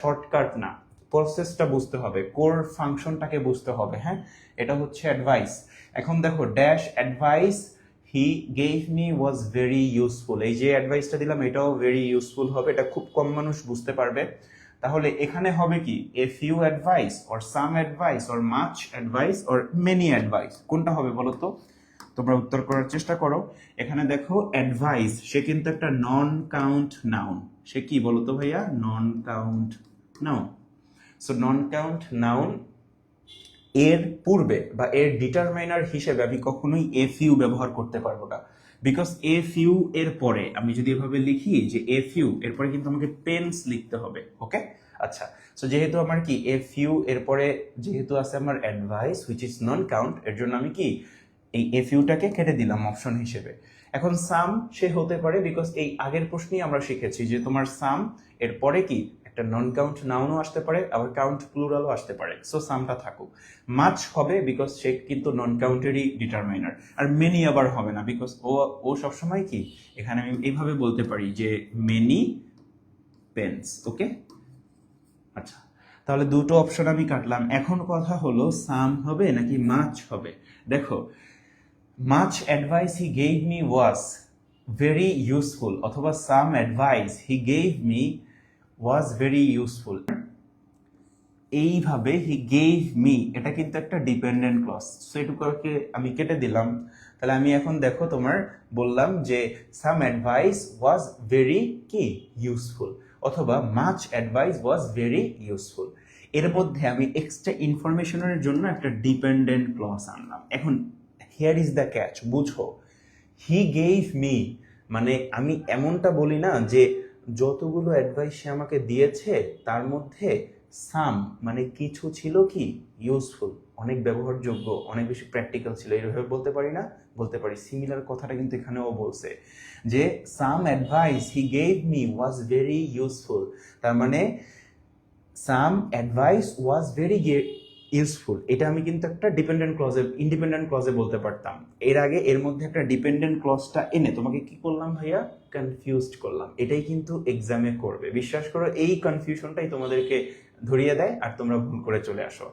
Shortcut না। প্রসেসটা বুঝতে হবে কোর ফাংশনটাকে বুঝতে হবে হ্যাঁ? এটা হচ্ছে অ্যাডভাইস এখন দেখো dash advice he gave me was very useful এই যে অ্যাডভাইসটা দিলাম, এটাও ভেরি ইউজফুল হবে, এটা খুব কম মানুষ বুঝতে পারবে। তাহলে এখানে হবে কি? A few advice or some advice or much advice or many advice কোনটা হবে বলো তো? তোমরা উত্তর করার চেষ্টা করো। এখানে দেখো অ্যাডভাইস সে কিন্তু একটা নন কাউন্ট নাউন সে কি বলো তো ভাইয়া? Non count noun so non count noun এর পূর্বে বা এর ডিটারমাইনার হিসেবে আমি কখনোই এফ ইউ ব্যবহার করতে পারব না। বিকজ এফ ইউ এর পরে, আমি যদি এভাবে লিখি যে এফ ইউ এরপরে কিন্তু আমাকে পেন্স লিখতে হবে ওকে আচ্ছা সো যেহেতু আমার কি এফ ইউ এরপরে যেহেতু আছে আমার advice which is non count এর জন্য আমি কি এই এফ ইউটাকে কেটে দিলাম অপশন হিসেবে। এখন সাম সে হতে পারে বিকজ এই আগের প্রশ্নেই আমরা শিখেছি যে তোমার সাম এর পরে কি একটা নন কাউন্ট নাউনও আসতে পারে, আবার কাউন্ট প্লুরালও আসতে পারে। সো সামটা থাকুক। মাছ হবে বিকজ সে কিন্তু নন কাউন্টেরই ডিটারমাইনার আর মেনি আবার হবে না বিকজ ও ও সবসময় কি? এখানে আমি এইভাবে বলতে পারি যে মেনি পেন্স ওকে আচ্ছা তাহলে দুটো অপশন আমি কাটলাম। এখন কথা হলো সাম হবে নাকি মাছ হবে? দেখো much advice he gave me was very useful অথবা some advice he gave me was very useful এইভাবে হি গেভ মি এটা কিন্তু একটা ডিপেন্ডেন্ট ক্লস সো এটুকুকে আমি কেটে দিলাম। তাহলে আমি এখন দেখো তোমার, বললাম যে সাম অ্যাডভাইস ওয়াজ ভেরি কি? ইউজফুল অথবা much advice was very useful এর মধ্যে আমি এক্সট্রা ইনফরমেশনের জন্য একটা ডিপেন্ডেন্ট ক্লস আনলাম। এখন হিয়ার ইজ দ্য ক্যাচ বুঝো। হি গেভ মি মানে আমি এমনটা বলি না যে যতগুলো অ্যাডভাইস সে আমাকে দিয়েছে, তার মধ্যে সাম মানে কিছু ছিল কি? ইউজফুল অনেক ব্যবহারযোগ্য, অনেক বেশি প্র্যাকটিক্যাল ছিল, এইভাবে বলতে পারি না, বলতে পারি সিমিলার কথাটা কিন্তু এখানেও বলছে। যে some advice he gave me was very useful তার মানে some advice was very useful এটা আমি কিন্তু একটা ডিপেন্ডেন্ট ক্লজে ইন্ডিপেন্ডেন্ট ক্লজে বলতে পারতাম। এর আগে এর মধ্যে একটা ডিপেন্ডেন্ট ক্লজটা এনে তোমাকে কি করলাম ভাইয়া? কনফিউজড করলাম। এটাই কিন্তু এক্সামে করবে। বিশ্বাস করো, এই কনফিউশনটাই তোমাদেরকে ধরিয়ে দেয় আর তোমরা ভুল করে চলে আসো।